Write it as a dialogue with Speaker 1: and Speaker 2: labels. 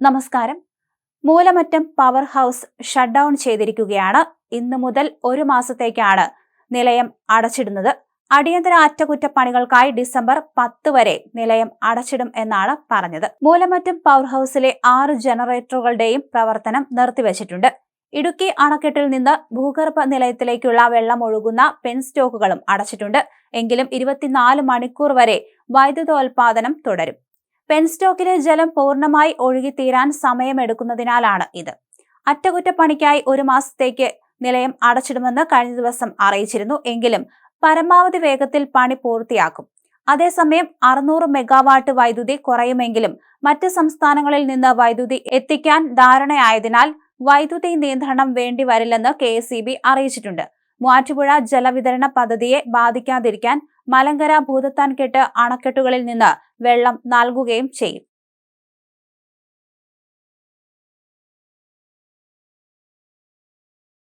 Speaker 1: നമസ്കാരം. Moolamattom power house shut down ചെയ്തിരിക്കുകയാണ്. ഇന്നു മുതൽ ഒരു മാസത്തേക്കാണ് നിലയം അടച്ചിടുന്നത്. അടിയന്തര അറ്റകുറ്റപ്പണികൾക്കായി ഡിസംബർ പത്ത് വരെ നിലയം അടച്ചിടും എന്നാണ് പറഞ്ഞത്. മൂലമറ്റം പവർ ഹൗസിലെ ആറ് ജനറേറ്ററുകളുടെയും പ്രവർത്തനം നിർത്തിവച്ചിട്ടുണ്ട്. ഇടുക്കി അണക്കെട്ടിൽ നിന്ന് ഭൂഗർഭ നിലയത്തിലേക്കുള്ള വെള്ളം ഒഴുകുന്ന പെൻ സ്റ്റോക്കുകളും അടച്ചിട്ടുണ്ട്. എങ്കിലും ഇരുപത്തിനാല് മണിക്കൂർ വരെ വൈദ്യുതോൽപാദനം തുടരും. പെൻ സ്റ്റോക്കിലെ ജലം പൂർണമായി ഒഴുകിത്തീരാൻ സമയമെടുക്കുന്നതിനാലാണ് ഇത്. അറ്റകുറ്റപ്പണിക്കായി ഒരു മാസത്തേക്ക് നിലയം അടച്ചിടുമെന്ന് കഴിഞ്ഞ ദിവസം അറിയിച്ചിരുന്നു. എങ്കിലും പരമാവധി വേഗത്തിൽ പണി പൂർത്തിയാക്കും. അതേസമയം അറുന്നൂറ് മെഗാവാട്ട് വൈദ്യുതി കുറയുമെങ്കിലും മറ്റ് സംസ്ഥാനങ്ങളിൽ നിന്ന് വൈദ്യുതി എത്തിക്കാൻ ധാരണയായതിനാൽ വൈദ്യുതി നിയന്ത്രണം വേണ്ടി വരില്ലെന്ന് കെ അറിയിച്ചിട്ടുണ്ട്. മൂവാറ്റുപുഴ ജലവിതരണ പദ്ധതിയെ ബാധിക്കാതിരിക്കാൻ മലങ്കര ഭൂതത്താൻകെട്ട് അണക്കെട്ടുകളിൽ നിന്ന് വെള്ളം നൽകുകയും ചെയ്യും.